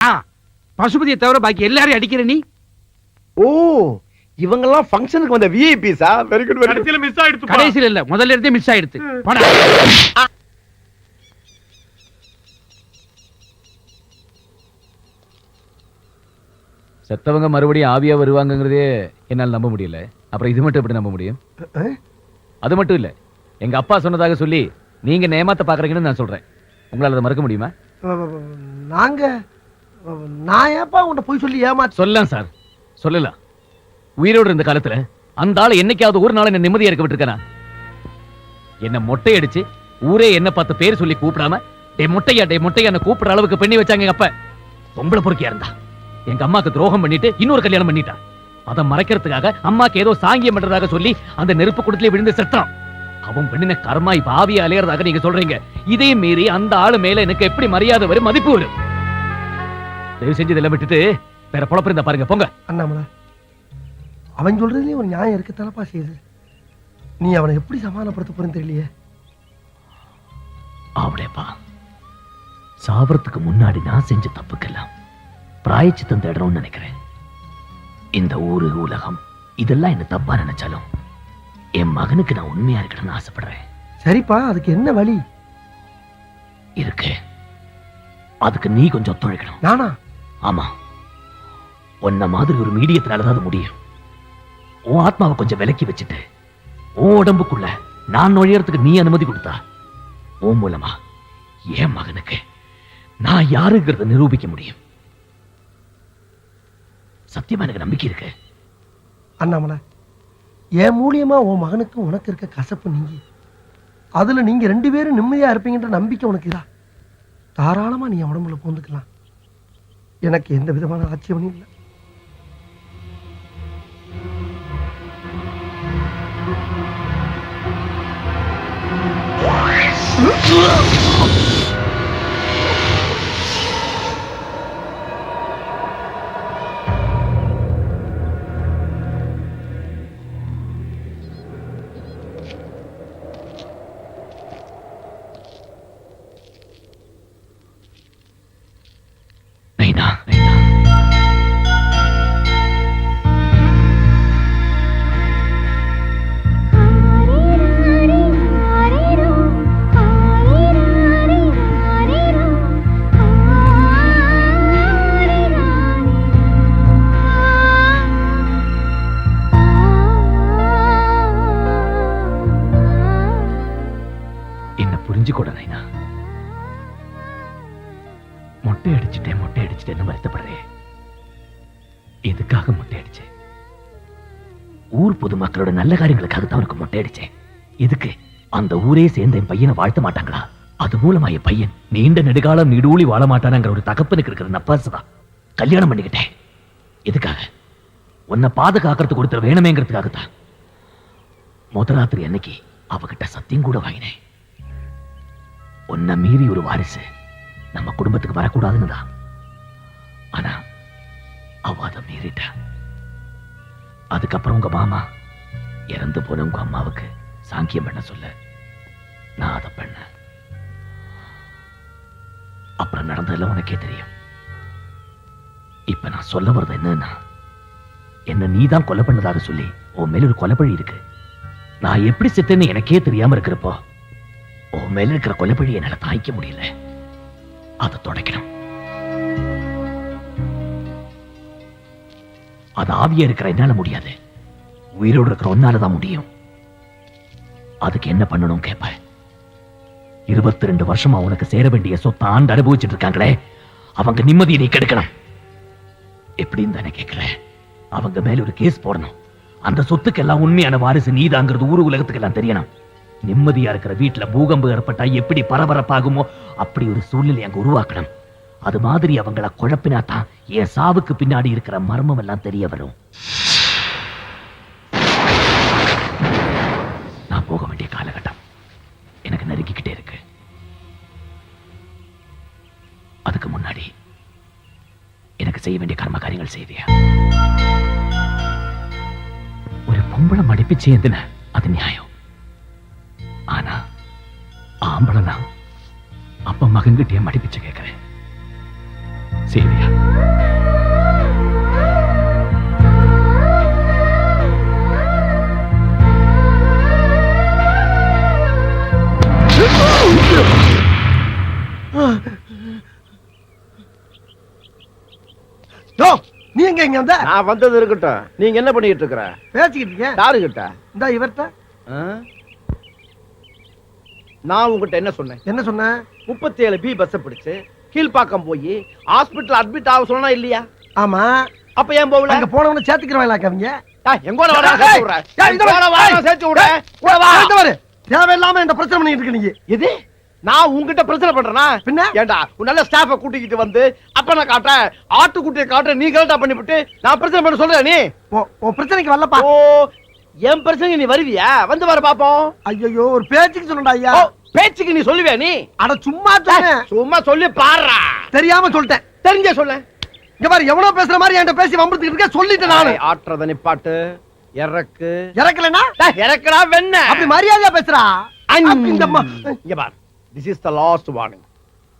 ஆ, பசுபதியை தவிர பாக்கி எல்லாரையும் அடிக்கிற நீ? ஓ இவங்கெல்லாம் ஃபங்க்ஷனுக்கு வந்த விஐபிஸா வெரி குட் வெரி கடைசியில மிஸ் ஆயிடுச்சு கடைசியில் இல்ல முதல்ல இருந்தே மிஸ் ஆயிடுத்து போடா. செத்தவங்க மறுபடியும் ஆவியா வருவாங்கங்கிறதே என்னால் நம்ப முடியல. அப்புறம் இது மட்டும் எப்படி நம்ப முடியும்? அது மட்டும் இல்ல எங்க அப்பா சொன்னதாக சொல்லி நீங்க நேமாத்த பாக்குறீங்கன்னு நான் சொல்றேன். உங்களால அதை மறக்க முடியுமா? நாங்க நான் ஏப்பா உன்கிட்ட போய் சொல்லி ஏமா சொல்லலாம் சார். சொல்லலாம் உயிரோடு இருந்த காலத்துல அந்த ஆள் என்னைக்காவது ஒரு நாள் என்ன நிம்மதியா இருக்க விட்டுருக்கானா? என்ன மொட்டை அடிச்சு ஊரே என்ன பார்த்து பேர் சொல்லி கூப்பிடாம டே மொட்டையா டே மொட்டையா கூப்பிடுற அளவுக்கு பண்ணி வச்சாங்க எங்க அப்ப. பொம்பளை பொறுக்கியா இருந்தா? எங்க அம்மாக்கு துரோகம் பண்ணிட்டு இன்னொரு கல்யாணம் பண்ணிட்டா. அதை மறைக்கிறதுக்காக அம்மாக்கு ஏதோ சாங்கியம் பண்றதாக சொல்லி அந்த நெருப்பு குடத்திலே விழுந்து செத்தான் அவன் பண்ணின கர்மா இப்ப ஆவியா அலையறதாக நீங்க சொல்றீங்க. இதையும் மீறி அந்த ஆளு மேல எனக்கு எப்படி மரியாதை வரும்? மதிப்பு வரும். தயவு செஞ்சு இதெல்லாம் விட்டுட்டு வேற பொழப்பு இருந்தா பாருங்க போங்க. அண்ணாமலை அவன் சொல்றதுலயும் ஒரு நியாயம் இருக்கத்தானப்பா செய்யுது. நீ அவனை எப்படி சமாதானப்படுத்த போறேன்னு தெரியலையே. அவளேப்பா சாவறதுக்கு முன்னாடி நான் செஞ்ச தப்புக்கெல்லாம் பிராயச்சித்தம் தேடணும்னு நினைக்கிறேன். இந்த ஊரு உலகம் இதெல்லாம் என்ன தப்பா நினைச்சாலும் என் மகனுக்கு நான் உண்மையா இருக்கணும்னு ஆசைப்படுறேன். சரிப்பா அதுக்கு என்ன வழி? இருக்கு. அதுக்கு நீ கொஞ்சம் ஒத்துழைக்கணும். நானா? ஆமா. உன்ன மாதிரி ஒரு மீடியத்தினால தான் அது முடியும். உன் ஆத்மாவை கொஞ்சம் விலக்கி வச்சுட்டு உன் உடம்புக்குள்ள நான் நுழையறதுக்கு நீ அனுமதி கொடுத்தா உன் மூலமா என் மகனுக்கு நான் யாருங்கிறத நிரூபிக்க முடியும். சத்தியமா எனக்கு நம்பிக்கை இருக்கு. அண்ணாமலை என் மூலியமா உன் மகனுக்கும் உனக்கு இருக்க கசப்பு நீங்க அதுல நீங்க ரெண்டு பேரும் நிம்மதியா இருப்பீங்கன்ற நம்பிக்கை உனக்கு இதா? தாராளமா நீ உடம்புல பூந்துக்கலாம். எனக்கு எந்த விதமான ஆட்சியமும் இல்லை Whoa! மொட்டை அடிச்சுட்டேன் மொட்டை அடிச்சுட்டேன்னு வருத்தப்படுறேன் எதுக்காக மொட்டை அடிச்சேன் ஊர் பொதுமக்களோட நல்ல காரியங்களுக்காக தான் உனக்கு மொட்டை அடிச்சேன் எதுக்கு? அந்த ஊரே சேர்ந்த என் பையனை வாழ்த்த மாட்டாங்களா? அது மூலமா என் பையன் நீண்ட நெடுகாலம் நிடூழி வாழ மாட்டானாங்கிற ஒரு தகப்பனுக்கு இருக்கிற நப்பாசுதான் கல்யாணம் பண்ணிக்கிட்டேன். எதுக்காக? உன்னை பாதுகாக்கிறது கொடுத்துட வேணுமேங்கிறதுக்காக தான் முத ராத்திரி அன்னைக்கு அவகிட்ட சத்தியம் கூட வாங்கினேன். உன்னை மீறி ஒரு வாரிசு நம்ம குடும்பத்துக்கு வரக்கூடாதுன்னு தான். ஆனா அவ அதை மீறிட்டா அதுக்கப்புறம் உங்க மாமா இறந்து போன உங்க அம்மாவுக்கு சாங்கியம் பண்ண சொல்ல நான் அதை பண்ணேன் அப்புறம் நடந்ததெல்லாம் உனக்கே தெரியும். இப்ப நான் சொல்ல வர்றது என்னன்னா என்ன நீதான் கொலை பண்ணதாக சொல்லி உன் மேல ஒரு கொலைப்பழி இருக்கு. நான் எப்படி செத்தேன்னு எனக்கே தெரியாம இருக்கிறப்போ உன் மேல இருக்கிற கொலைப்பழி என்னால தாய்க்க முடியல. அதை தொடக்கணும். அது ஆவியா இருக்கிற என்னால முடியாது. உயிரோடு இருக்கிற ஒன்னாலதான் முடியும். அதுக்கு என்ன பண்ணணும் கேப்ப இருபத்தி ரெண்டு வருஷமா உனக்கு சேர வேண்டிய சொத்தை ஆண்டு அனுபவிச்சுட்டு இருக்காங்களே அவங்க நிம்மதியை நீ கெடுக்கணும். எப்படின்னு தானே கேட்கிறேன் அவங்க மேல ஒரு கேஸ் போடணும். அந்த சொத்துக்கெல்லாம் உண்மையான வாரிசு நீதாங்கிறது ஊர் உலகத்துக்கு எல்லாம் தெரியணும். நிம்மதியா இருக்கிற வீட்டுல பூகம்பம் ஏற்பட்டா எப்படி பரபரப்பாகுமோ அப்படி ஒரு சூழ்நிலை அங்க உருவாக்கணும். அது மாதிரி அவங்கள குழப்பினா தான் என் சாவுக்கு பின்னாடி இருக்கிற மர்மம் எல்லாம் தெரிய வரும். நான் போக வேண்டிய காலகட்டம் எனக்கு நெருங்கிக்கிட்டே இருக்கு. அதுக்கு முன்னாடி எனக்கு செய்ய வேண்டிய கர்ம காரியங்கள் செய்தியா? ஒரு பொம்பளை மடிப்பு சேர்ந்துன அது நியாயம். ஆனா ஆம்பளை நான் அப்ப மகன்கிட்டயே மடிப்பிச்சு கேட்கிறேன் சரியா யோ நீ எங்க இங்க வந்த? நான் வந்தது இருக்கட்டும். நீங்க என்ன பண்ணிட்டு இருக்கிற? பேசிக்கிட்டு இருக்கேன். யாருகிட்ட? இந்த இவர்ட்ட. ஆ? நான் உங்ககிட்ட என்ன சொன்னேன்? என்ன சொன்ன? முப்பத்தி ஏழு பி பஸ் பிடிச்சு கீழ்ப்பாக்கம் போய் ஹாஸ்பிடல் அட்மிட் ஆக சொன்னா இல்லையா? ஆமா. அப்ப ஏன் போகல? அங்க போனவன சேர்த்துக்கிறவங்களா அவங்க எங்கோட வர சேர்த்து இந்த எங்கோட வா. வர சேர்த்து விடுறேன் கூட வா. வா தேவையில்லாம இந்த பிரச்சனை பண்ணிட்டு இருக்க நீங்க. இது நான் உன்கிட்ட பிரச்சனை பண்றேனா? பின்ன? ஏண்டா நல்ல ஸ்டாஃப கூட்டிக்கிட்டு வந்து அப்ப நான் காட்டுறேன். ஆட்டுக்குட்டியை காட்டுறேன். நீ கரெக்டா பண்ணிவிட்டு நான் பிரச்சனை பண்ண சொல்றேன் நீ. உன் பிரச்சனைக்கு வரலப்பா. ஓ என் பிரச்சனை நீ வருவியா? வந்து வர பாப்போம். ஐயோ ஒரு பேச்சுக்கு சொல்லடா ஐயா. பேச்சுக்கு நீ சொல்லுவியா நீ? அட சும்மா சும்மா சொல்லி பாடுறா தெரியாம சொல்லிட்டேன். தெரிஞ்ச சொல்ல. இங்க பாரு எவ்வளவு பேசுற மாதிரி என்கிட்ட பேசி வம்புத்துக்கிட்டு இருக்க சொல்லிட்டேன் நானு. ஆட்டுறத நிப்பாட்டு இறக்கு. இறக்கலனா இறக்குடா வெண்ண. அப்படி மரியாதையா பேசுறா? இங்க பார் this is the last warning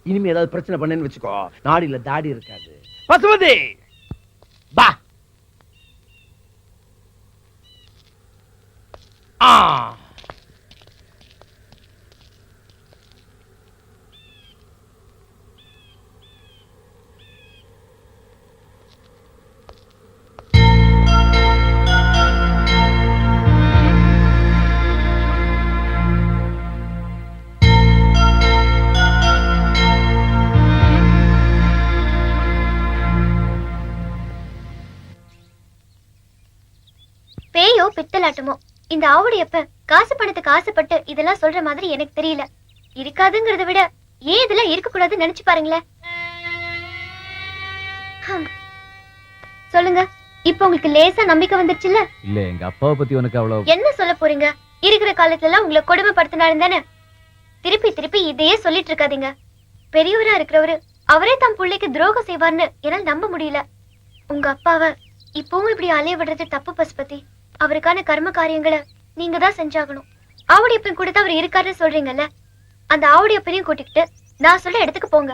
இனிமே ஏதாவது பிரச்சனை பண்ணேன்னு வச்சுக்கோ. நாடியில தாடி இருக்காது. பசுமதி! பா ஆ. பேயோ பித்தலாட்டமோ? இந்த ஆவுடையப்ப காசு பணத்துக்கு ஆசைப்பட்டு இதெல்லாம் சொல்ற மாதிரி எனக்கு தெரியல. இருக்காதுங்கிறத விட ஏன் இதெல்லாம் இருக்க கூடாதுன்னு நினைச்சு பாருங்களேன். சொல்லுங்க இப்போ உங்களுக்கு லேசா நம்பிக்கை வந்துருச்சுல்ல? இல்ல எங்க அப்பாவை பத்தி உனக்கு அவ்வளவு என்ன சொல்ல போறீங்க? இருக்கிற காலத்துல எல்லாம் உங்களை கொடுமைப்படுத்தினாரு தானே? திருப்பி திருப்பி இதையே சொல்லிட்டு இருக்காதீங்க. பெரியவரா இருக்கிறவரு அவரே தம் பிள்ளைக்கு துரோகம் செய்வார்னு என்னால நம்ப முடியல. உங்க அப்பாவை இப்பவும் இப்படி அலைய விடுறது தப்பு பசுபதி அவருக்கான கர்ம காரியங்களை நீங்க தான் செஞ்சாகணும். ஆவுடையப்பன் கூட தான் அவர் இருக்காருன்னு சொல்றீங்கல்ல அந்த ஆவுடையப்பனையும் கூட்டிக்கிட்டு நான் சொல்ல இடத்துக்கு போங்க.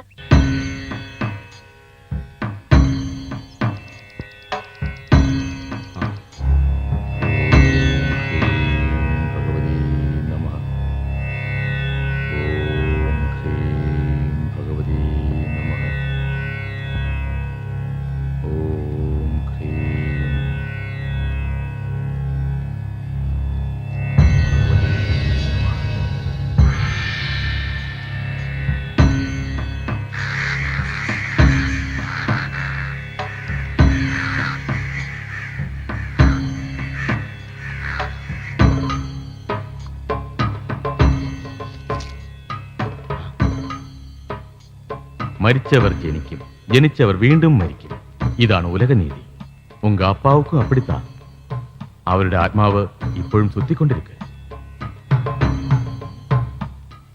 മരിച്ചവർ ജനിക്കും ജനിച്ചവർ വീണ്ടും മരിക്കും ഇതാണ് ഉലകനീതി ഉങ്ക അപ്പാവുക്കും അപ്പിടിത്താ അവരുടെ ആത്മാവ് ഇപ്പോഴും സുത്തിക്കൊണ്ടിരിക്കുക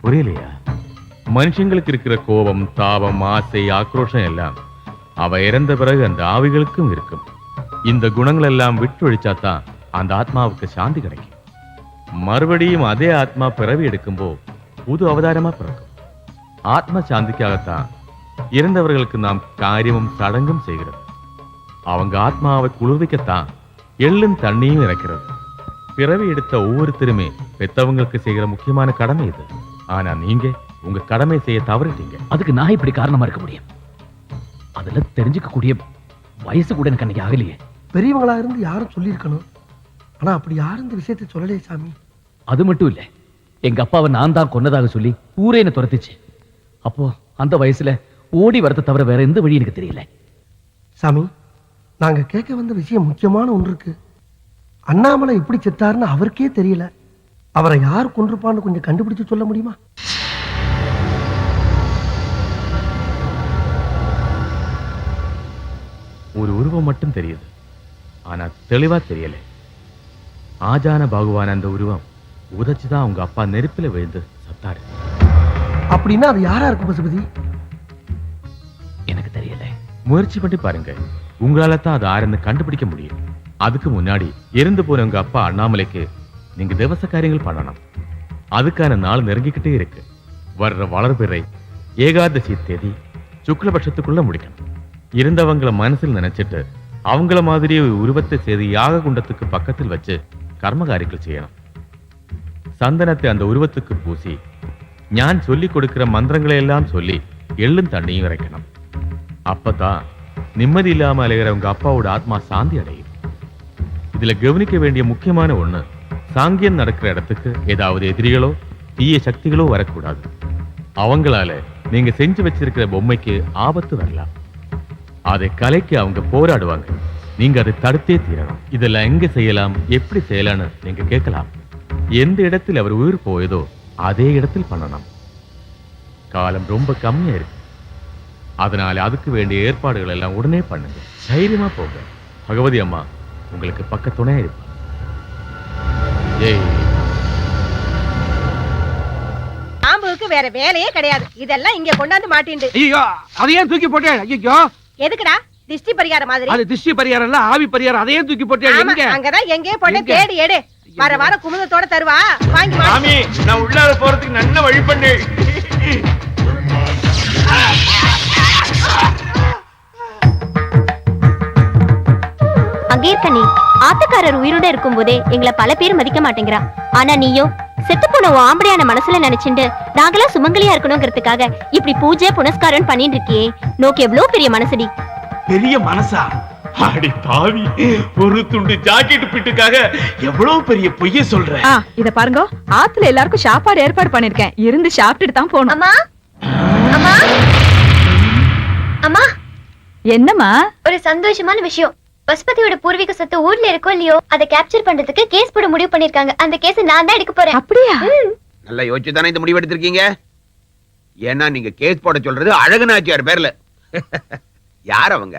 புரியலையா மனுஷங்களுக்கு இருக்கிற கோபம் தாபம் ஆசை ஆக்ரோஷம் எல்லாம் அவ இறந்த பிறகு அந்த ஆவிகளுக்கும் இருக்கும் இந்த குணங்கள் எல்லாம் விட்டொழிச்சாதான் அந்த ஆத்மாவுக்கு சாந்தி கிடைக்கும் மறுபடியும் அதே ஆத்மா பிறவி எடுக்கும்போ புது அவதாரமா பிறக்கும் ஆத்ம சாந்திக்காகத்தான் இறந்தவர்களுக்கு நாம் காரியமும் சடங்கும் செய்கிறது. அவங்க ஆத்மாவை குளிர்விக்கத்தான் எள்ளும் தண்ணியும் இறக்கிறது. பிறவி எடுத்த ஒவ்வொருத்தருமே பெத்தவங்களுக்கு செய்கிற முக்கியமான கடமை இது. ஆனா நீங்க உங்க கடமை செய்ய தவறிட்டீங்க. அதுக்கு நான் இப்படி காரணமா இருக்க முடியும்? அதுல தெரிஞ்சுக்க கூடிய வயசு கூட எனக்கு அன்னைக்கு ஆகலையே. பெரியவங்களா இருந்து யாரும் சொல்லியிருக்கணும். ஆனா அப்படி யாரும் இந்த விஷயத்தை சொல்லலையே சாமி. அது மட்டும் இல்ல எங்க அப்பாவை நான் தான் கொன்னதாக சொல்லி ஊரே என்ன துரத்துச்சு. அப்போ அந்த வயசுல ஓடி வரதை தவிர வேற எந்த வழி எனக்கு தெரியல. சாமி நாங்க கேட்க வந்த விஷயம் முக்கியமான ஒன்று இருக்கு அண்ணாமலை எப்படி செத்தாருன்னு அவருக்கே தெரியல. அவரை யார் கொண்டிருப்பான்னு கொஞ்சம் கண்டுபிடிச்சு சொல்ல முடியுமா? ஒரு உருவம் மட்டும் தெரியுது. ஆனா தெளிவா தெரியல. ஆஜான பாகுவான அந்த உருவம் உதைச்சுதான் உங்க அப்பா நெருப்பில விழுந்து சத்தாரு. அப்படின்னா அது யாரா இருக்கும் பசுபதி? முயற்சி பண்ணி பாருங்க. உங்களால தான் அது ஆருன்னு கண்டுபிடிக்க முடியும். அதுக்கு முன்னாடி இறந்து போன உங்க அப்பா அண்ணாமலைக்கு நீங்க திவச காரியங்கள் பண்ணணும். அதுக்கான நாள் நெருங்கிக்கிட்டே இருக்கு. வர்ற வளர்பிறை ஏகாதசி தேதி சுக்லபட்சத்துக்குள்ள முடிக்கணும். இருந்தவங்கள மனசில் நினைச்சிட்டு அவங்கள மாதிரியே ஒரு உருவத்தை செய்து யாக குண்டத்துக்கு பக்கத்தில் வச்சு கர்மகாரிகள் செய்யணும். சந்தனத்தை அந்த உருவத்துக்கு பூசி ஞான் சொல்லிக் கொடுக்கிற மந்திரங்களை எல்லாம் சொல்லி எள்ளும் தண்ணியும் இறைக்கணும். அப்பதான் நிம்மதி இல்லாம அலைகிறவங்க அப்பாவோட ஆத்மா சாந்தி அடையும். இதுல கவனிக்க வேண்டிய முக்கியமான ஒண்ணு சாங்கியம் நடக்கிற இடத்துக்கு ஏதாவது எதிரிகளோ தீய சக்திகளோ வரக்கூடாது. அவங்களால நீங்க செஞ்சு வச்சிருக்கிற பொம்மைக்கு ஆபத்து வரலாம். அதை கலைக்கு அவங்க போராடுவாங்க. நீங்க அதை தடுத்தே தீரணும். இதெல்லாம் எங்க செய்யலாம் எப்படி செய்யலாம்னு நீங்க கேட்கலாம். எந்த இடத்தில் அவர் உயிர் போயதோ அதே இடத்தில் பண்ணணும் காலம் ரொம்ப கம்மியா இருக்கு. அதனால அதுக்கு வேண்டிய ஏற்பாடுகள் எல்லாம் உடனே பண்ணுங்க. தைரியமா போங்க. பகவதி அம்மா உங்களுக்கு பக்கத்துணை இருப்பா ஜெய் பாம்புக்கு வேற வேலையே கிடையாது. இதெல்லாம் இங்க கொண்டாந்து மாட்டிண்டு. ஐயோ அதையே தூக்கி போட்டேன் ஐயோ எதுக்குடா? திஷ்டி பரிகார மாதிரி. அது திருஷ்டி பரிகாரம் இல்ல ஆவி பரிகாரம். அதையே தூக்கி போட்டேன் எங்க? அங்கதான் எங்க? தேடி எடு. வர வர குமுதத்தோட தருவா. வாங்கி. சாமி நான் உள்ளார போறதுக்கு நல்ல வழி பண்ணு. அங்கே இருக்க நீ ஆத்தக்காரர் உயிரோட இருக்கும்போதே எங்களை பல பேர் மதிக்க மாட்டேங்கிறான். ஆனா நீயோ செத்து போன ஆம்படையான மனசுல நினைச்சுண்டு நாங்களாம் சுமங்கலியா இருக்கணுங்கிறதுக்காக இப்படி பூஜை புனஸ்காரம் பண்ணிட்டு இருக்கியே. நோக்கு எவ்வளவு பெரிய மனசுடி. பெரிய மனசா? அடி பாவி ஒரு துண்டு ஜாக்கெட் பிட்டுக்காக எவ்வளவு பெரிய பொய்ய சொல்ற? இத பாருங்க. ஆத்துல எல்லாருக்கும் சாப்பாடு ஏற்பாடு பண்ணிருக்கேன். இருந்து சாப்பிட்டுட்டு தான் அம்மா அம்மா? அம்மா? என்னம்மா? ஒரு சந்தோஷமான விஷயம். பசுபதியோட பூர்வீக சொத்து ஊர்ல இருக்கோ இல்லையோ அதை கேப்சர் பண்றதுக்கு கேஸ் போட முடிவு பண்ணிருக்காங்க அந்த கேஸ் நான் தான் எடுக்க போறேன். அப்படியா? நல்லா யோசிச்சு தானே இந்த முடிவு எடுத்திருக்கீங்க? ஏன்னா நீங்க கேஸ் போட சொல்றது அழகனாச்சியார் பேர்ல. யார் அவங்க?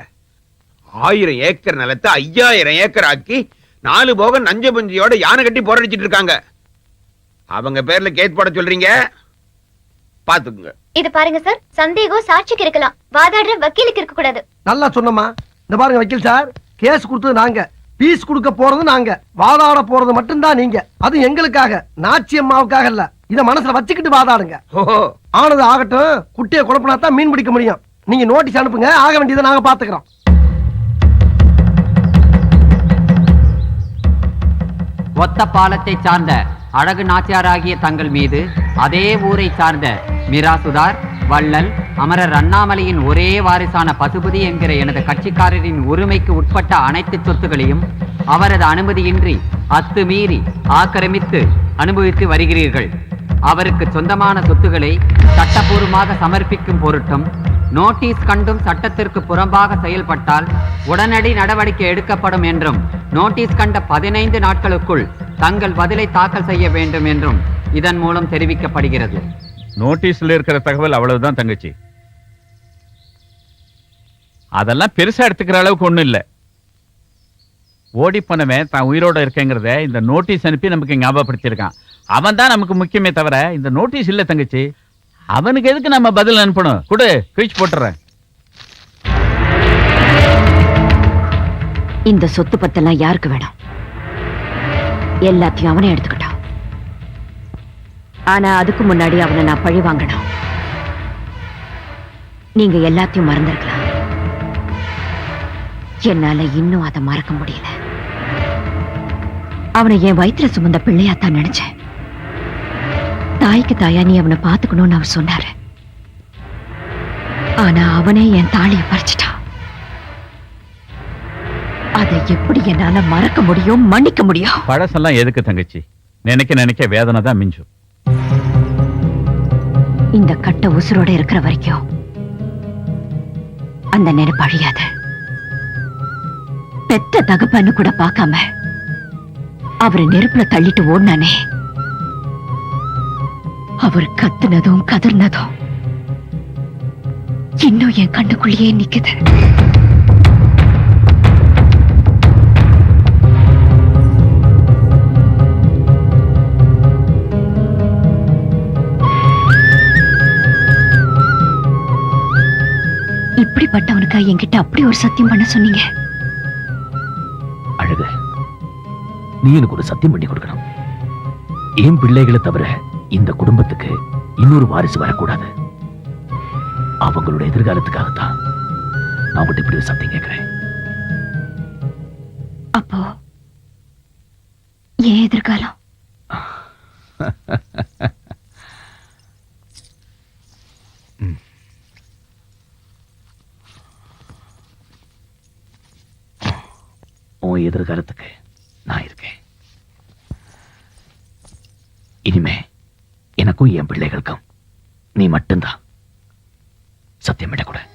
ஆயிரம் ஏக்கர் நிலத்தை ஐயாயிரம் ஏக்கர் ஆக்கி நாலு போக நஞ்ச பஞ்சியோட யானை கட்டி போராடிச்சிட்டு இருக்காங்க. அவங்க பேர்ல கேஸ் போட சொல்றீங்க? பாத்துக்குங்க இது பாருங்க சார். சந்தேகம் சாட்சிக்கு இருக்கலாம். வாதாடுற வக்கீலுக்கு இருக்க கூடாது. நல்லா சொன்னம்மா. இந்த பாருங்க வக்கீல் சார். கேஸ் கொடுத்தது நாங்க. பீஸ் கொடுக்க போறது நாங்க. வாதாட போறது மட்டும்தான் நீங்க. அது எங்களுக்காக. நாச்சி அம்மாவுக்காக இல்ல இத மனசுல வச்சுக்கிட்டு வாதாடுங்க. ஓஹோ. ஆனது ஆகட்டும். குட்டியை குழப்பினா தான் மீன் பிடிக்க முடியும். நீங்க நோட்டீஸ் அனுப்புங்க. ஆக வேண்டியதை நாங்க பாத்துக்கிறோம். ஒத்த பாலத்தை சார்ந்த அழகு நாச்சியாராகிய தங்கள் மீது அதே ஊரை சார்ந்த மிராசுதார் வள்ளல் அமரர் அண்ணாமலையின் ஒரே வாரிசான பசுபதி என்கிற எனது கட்சிக்காரரின் உரிமைக்கு உட்பட்ட அனைத்து சொத்துகளையும் அவரது அனுமதியின்றி அத்துமீறி ஆக்கிரமித்து அனுபவித்து வருகிறீர்கள். அவருக்கு சொந்தமான சொத்துக்களை சட்டபூர்வமாக சமர்ப்பிக்கும் பொருட்டும் நோட்டீஸ் கண்டும் சட்டத்திற்கு புறம்பாக செயல்பட்டால் உடனடி நடவடிக்கை எடுக்கப்படும் என்றும் நோட்டீஸ் கண்ட பதினைந்து நாட்களுக்குள் தங்கள் பதிலை தாக்கல் செய்ய வேண்டும் என்றும் இதன் மூலம் தெரிவிக்கப்படுகிறது. நோட்டீஸ்ல இருக்கிற தகவல் அவ்வளவுதான் தங்கச்சி. அதெல்லாம் பெருசா எடுத்துக்கிற அளவுக்கு ஒண்ணும் இல்ல. ஓடி போனவன் தான் உயிரோட இருக்கேங்கிறத இந்த நோட்டீஸ் அனுப்பி நமக்கு ஞாபகப்படுத்தியிருக்கான். அவன் தான் நமக்கு முக்கியமே தவிர இந்த நோட்டீஸ் இல்ல தங்கச்சி. அவனுக்கு எதுக்கு நம்ம பதில் அனுப்பணும்? கொடு கிழிச்சு போட்டுறேன். இந்த சொத்து பத்தெல்லாம் யாருக்கு வேணும்? எல்லாத்தையும் அவனே எடுத்துக்கிட்டான் ஆனா அதுக்கு முன்னாடி அவனை நான் பழி வாங்கணும். நீங்க எல்லாத்தையும் மறந்துருக்கலாம். என்னால இன்னும் அதை மறக்க முடியல. அவனை என் வயிற்றுல சுமந்த பிள்ளையாத்தான் நினைச்சேன். தாய்க்கு தாயா நீ அவனை பார்த்துக்கணும்னு அவர் சொன்னாரு. ஆனா அவனே என் தாலியை பறிச்சிட்டான். அதை எப்படி என்னால மறக்க முடியும் மன்னிக்க முடியும்? பழசெல்லாம் எதுக்கு தங்கச்சி? நினைக்க நினைக்க வேதனை தான் மிஞ்சும். இந்த கட்ட உசுரோட இருக்கிற வரைக்கும் அந்த நெருப்பு அழியாது. பெத்த தகப்பன்னு கூட பார்க்காம அவரை நெருப்புல தள்ளிட்டு ஓடினானே. அவர் கத்துனதும் கதர்னதும் இன்னும் என் கண்ணுக்குள்ளேயே நிக்குது. இப்படிப்பட்டவனுக்கா என்கிட்ட அப்படி ஒரு சத்தியம் பண்ண சொன்னீங்க? அழகு நீ எனக்கு ஒரு சத்தியம் பண்ணி கொடுக்கணும். என் பிள்ளைகளை தவிர இந்த குடும்பத்துக்கு இன்னொரு வாரிசு வரக்கூடாது? அவங்களோட எதிர்காலத்துக்காகத்தான் நான் விட்டு இப்படி ஒரு சத்தியம் கேட்கிறேன். எதிர்காலத்துக்கு நான் இருக்கேன். இனிமே எனக்கும் என் பிள்ளைகளுக்கும் நீ மட்டும்தான் சத்தியமிடக்கூடாது